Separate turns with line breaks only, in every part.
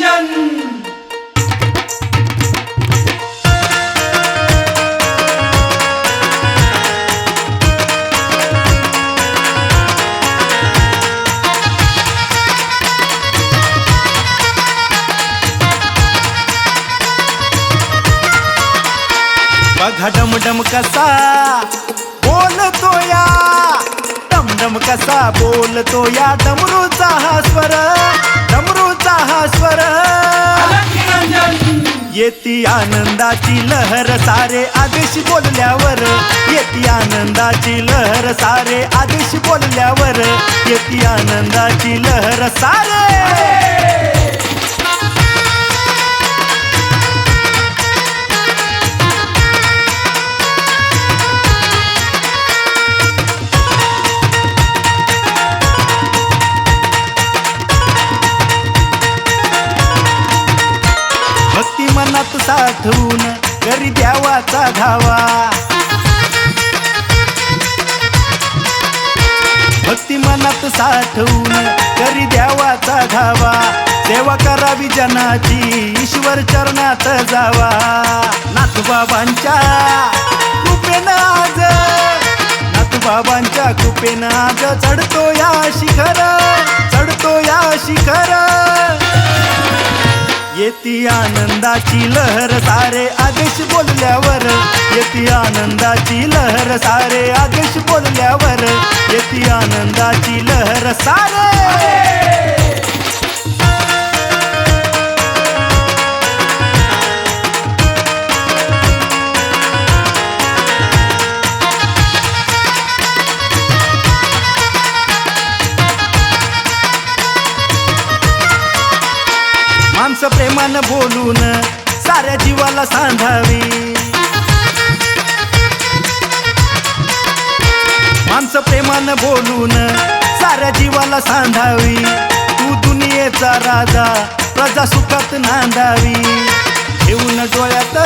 निरंजन
बघा डमडम कसा बोलतो या. डमडम कसा बोलतो या. डमरूचा हा स्वर डमरूचा हा स्वर. येती आनंदाची लहर सारे आदेश बोलल्यावर. येती आनंदाची लहर सारे आदेश बोलल्यावर. येती आनंदाची लहर सारे. भक्ती मनात साठवून करी द्यावाचा धावा. भक्ती मनात साठवून करी द्यावाचा धावा. सेवा करावी जनाची ईश्वर चरणात जावा. नाथबाबांच्या कृपेनं आज नाथबाबांच्या कृपेनं आज चढतो या शिखर चढतो या शिखर. येती आनंदाची लहर सारे आदेश बोलल्यावर येती आनंदाची लहर सारे माणसं प्रेमानं बोलून साऱ्या जीवाला सांधावी माणसं प्रेमानं बोलून साऱ्या जीवाला सांधावी तू दुनियेचा राजा प्रजा सुखात नांदावी. घेऊन डोळ्यात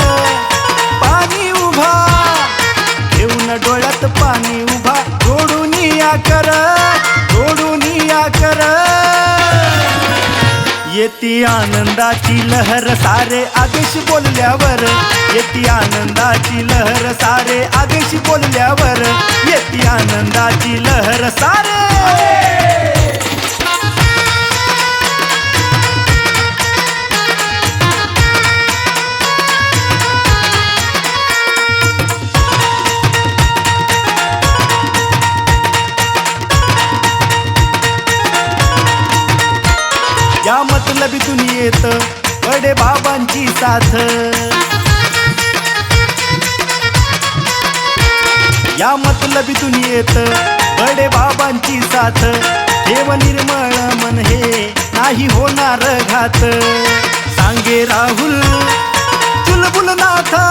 येती आनंदाची लहर सारे आदेश बोलल्यावर. येती आनंदाची लहर सारे आदेश बोलल्यावर. येती आनंदाची लहर सारे. या मतलबी दुनियेत बडे बाबांची साथ. या मतलबी दुनियेत बडे बाबांची साथ. देव निर्मळ मन हे नाही होणार घात. सांगे राहुल चुलबुल नाथा.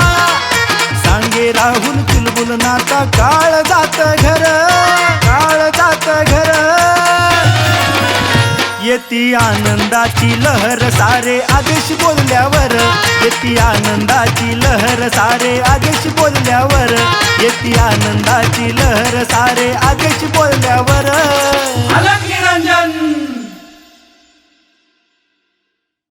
सांगे राहुल चुलबुल नाथा. काळ जात घर. येती आनंदाची लहर सारे आदेश बोलल्यावर. येती आनंदाची लहर सारे आदेश बोलल्यावर. येती आनंदाची लहर सारे आदेश
बोल